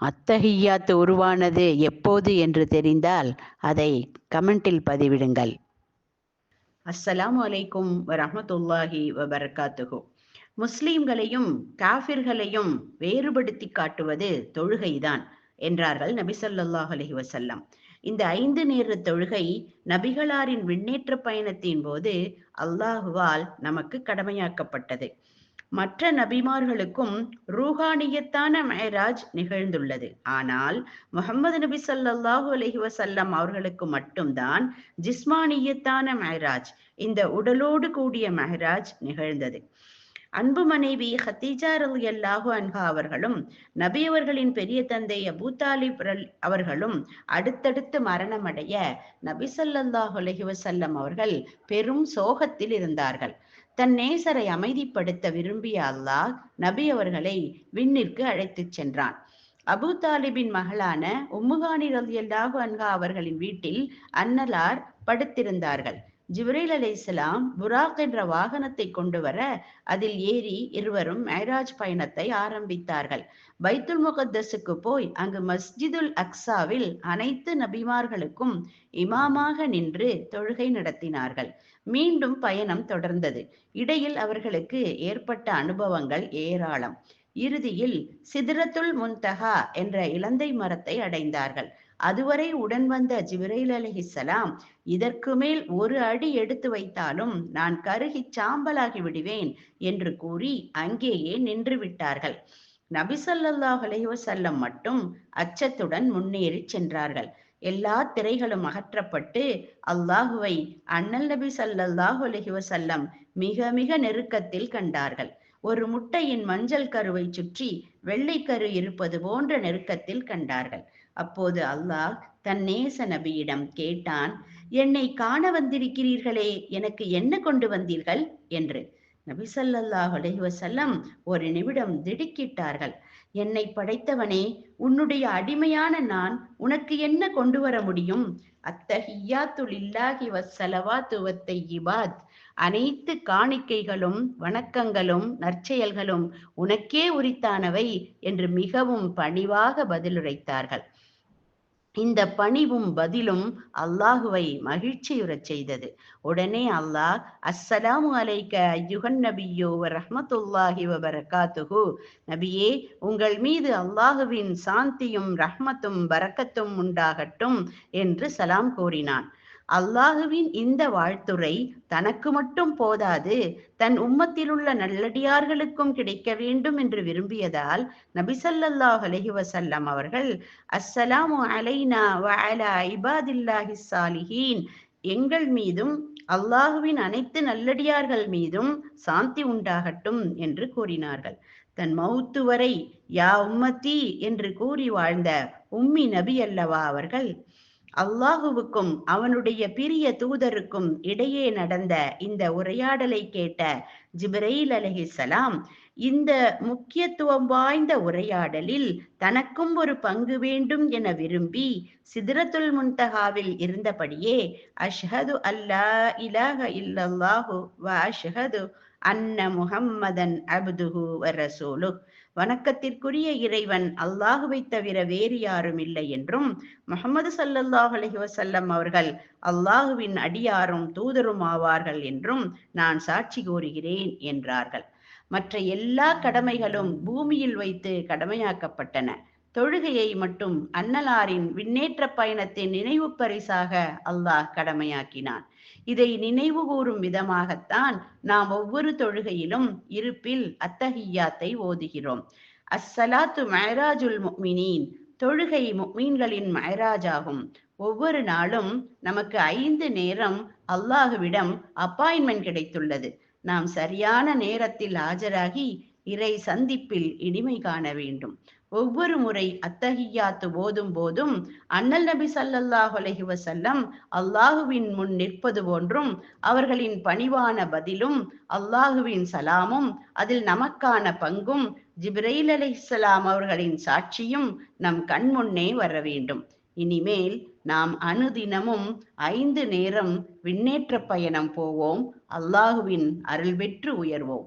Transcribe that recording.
அத்தஹியாத்து உருவானது எப்போது என்று தெரிந்தால் அதை கமெண்டில் பதிவிடுங்கள். அஸ்ஸலாமு அலைக்கும் வரமத்துல்லாஹி வபர்காத்துகு முஸ்லீம்களையும் காஃபிர்களையும் வேறுபடுத்தி காட்டுவது தொழுகைதான் என்றார்கள் நபி ஸல்லல்லாஹு அலைஹி இந்த ஐந்து நேர தொழுகை நபிகளாரின் விண்ணேற்ற பயணத்தின் போது அல்லாஹுவால் நமக்கு கடமையாக்கப்பட்டது. மற்ற நபிமார்களுக்கும் ரூஹானியத்தான மேராஜ் நிகழ்ந்துள்ளது. ஆனால் முகமது நபி சல்லாஹூ அலஹி வசல்லம் அவர்களுக்கு மட்டும்தான் ஜிஸ்மானியத்தான மேராஜ் இந்த உடலோடு கூடிய மெஹராஜ் நிகழ்ந்தது. அன்பு மனைவி ஹத்தீஜா ரலியல்லாஹு அன்ஹா அவர்களும் நபி அவர்களின் பெரிய தந்தை அபூ தாலிப் அவர்களும் அடுத்தடுத்து மரணமடைய நபி ஸல்லல்லாஹு அலஹி வசல்லம் அவர்கள் பெரும் சோகத்தில் இருந்தார்கள். தன் நேசரை அமைதிப்படுத்த விரும்பிய அல்லாஹ் நபி அவர்களை விண்ணிற்கு அழைத்துச் சென்றான். அபு தாலிபின் மகளான உம்முகானி ரலியல்லாஹு அன்ஹா அவர்களின் வீட்டில் அன்னலார் படுத்திருந்தார்கள். ஜிப்ரீல் அலை இஸ்லாம் புராக் என்ற வாகனத்தை கொண்டு வர அதில் ஏறி இருவரும் மேராஜ் பயணத்தை ஆரம்பித்தார்கள். பைத்துல் முகத்தஸுக்கு போய் அங்கு மஸ்ஜிதுல் அக்ஸாவில் அனைத்து நபிமார்களுக்கும் இமாமாக நின்று தொழுகை நடத்தினார்கள். மீண்டும் பயணம் தொடர்ந்தது. இடையில் அவர்களுக்கு ஏற்பட்ட அனுபவங்கள் ஏராளம். இறுதியில் சிதிரத்துல் முன்தகா என்ற இலந்தை மரத்தை அடைந்தார்கள். அதுவரை உடன் வந்த ஜிப்ரைல் அலிஹிசலாம் இதற்கு மேல் ஒரு அடி எடுத்து வைத்தாலும் நான் கருகி சாம்பலாகி விடுவேன் என்று கூறி அங்கேயே நின்று விட்டார்கள். நபி ஸல்லல்லாஹு மட்டும் அச்சத்துடன் முன்னேறி சென்றார்கள். எல்லா திரைகளும் அகற்றப்பட்டு அல்லாஹுவை அண்ணல் நபி ஸல்லல்லாஹு அலைஹி வஸல்லம் மிக மிக நெருக்கத்தில் கண்டார்கள். ஒரு முட்டையின் மஞ்சள் கருவை சுற்றி வெள்ளைக்கரு இருப்பது போன்ற நெருக்கத்தில் கண்டார்கள். அப்போது அல்லாஹ் தன் நேச நபியிடம் கேட்டான் என்னை காண வந்திருக்கிறீர்களே எனக்கு என்ன கொண்டு வந்தீர்கள்? என்று. நபி சல்லாஹ் அலைவசல்லம் ஒரு நிமிடம் திடுக்கிட்டார்கள். என்னை படைத்தவனே உன்னுடைய அடிமையான நான் உனக்கு என்ன கொண்டு வர முடியும்? அத்தஹியாத்து லில்லாஹி வஸ்ஸலவாத்து வத்தையிபாத் அனைத்து காணிக்கைகளும் வணக்கங்களும் நற்செயல்களும் உனக்கே உரித்தானவை என்று மிகவும் பணிவாக பதிலுரைத்தார்கள். இந்த பணிவும் பதிலும் அல்லாஹுவை மகிழ்ச்சியுறச் செய்தது. உடனே அல்லாஹ் அஸ்ஸலாமு அலைக்க ஐயுகன் நபியோ ரஹ்மத்துல்லாஹி வரகாத்துகு நபியே உங்கள் மீது அல்லாஹுவின் சாந்தியும் ரஹ்மத்தும் பரக்கத்தும் உண்டாகட்டும் என்று சலாம் கூறினான். அல்லாஹுவின் இந்த வாழ்த்துரை தனக்கு மட்டும் போதாது தன் உம்மத்தில் உள்ள நல்லடியார்களுக்கும் கிடைக்க வேண்டும் என்று விரும்பியதால் நபிசல்லாஹ் அலஹி வசல்லம் அவர்கள் அஸ்ஸலாமு அலைனா வ இபாதில்லாஹி சாலிஹீன் எங்கள் மீதும் அல்லாஹுவின் அனைத்து நல்லடியார்கள் மீதும் சாந்தி உண்டாகட்டும் என்று கூறினார்கள். தன் மௌத்து வரை யா உம்மத்தி என்று கூறி வாழ்ந்த உம்மி நபி அல்லவா அவர்கள் அல்லாஹுவுக்கும் அவனுடைய பிரிய தூதருக்கும் இடையே நடந்த இந்த உரையாடலை கேட்ட ஜிப்ரைல் அலஹிசலாம் இந்த முக்கியத்துவம் வாய்ந்த உரையாடலில் தனக்கும் ஒரு பங்கு வேண்டும் என விரும்பி சிதறத்துல் முன்தகாவில் இருந்தபடியே அஷ்ஹது அல்லா இலாஹ இல்லல்லாஹு வ அஷ்ஹது அன்ன முஹம்மதன் அப்துஹு ரசூலு வணக்கத்திற்குரிய இறைவன் அல்லாஹுவை தவிர வேறு யாரும் இல்லை என்றும் முகமது சல்லல்லாஹ் அலஹி வசல்லம் அவர்கள் அல்லாஹுவின் அடியாரும் தூதரும் ஆவார்கள் என்றும் நான் சாட்சி கூறுகிறேன் என்றார்கள். மற்ற எல்லா கடமைகளும் பூமியில் வைத்து கடமையாக்கப்பட்டன. தொழுகையை மட்டும் அன்னலாரின் விண்ணேற்ற பயணத்தின் நினைவு பரிசாக அல்லாஹ் கடமையாக்கினான். இதை நினைவு கூறும் விதமாகத்தான் நாம் ஒவ்வொரு தொழுகையிலும் இருப்பில் அத்தஹியாத்தை ஓதுகிறோம். அஸ்ஸலாத்து மைராஜுல் முக்மினீன் தொழுகை முக்மீன்களின் மைராஜாகும் ஒவ்வொரு நாளும் நமக்கு ஐந்து நேரம் அல்லாஹுவிடம் அப்பாயின்மெண்ட் கிடைத்துள்ளது. நாம் சரியான நேரத்தில் ஆஜராகி இறை சந்திப்பில் இனிமை காண வேண்டும். ஒவ்வொரு முறை அத்தஹியாத்து ஓதும் போதும் அண்ணல் நபி சல்லல்லாஹ் அலைஹி வசல்லம் அல்லாஹுவின் முன் நிற்பது போன்றும் அவர்களின் பணிவான பதிலும் அல்லாஹுவின் சலாமும் அதில் நமக்கான பங்கும் ஜிப்ரைல் அலைஹிஸ்ஸலாம் அவர்களின் சாட்சியும் நம் கண் முன்னே வர வேண்டும். இனிமேல் நாம் அனுதினமும் ஐந்து நேரம் விண்ணேற்ற பயணம் போவோம். அல்லாஹுவின் அருள் பெற்று உயர்வோம்.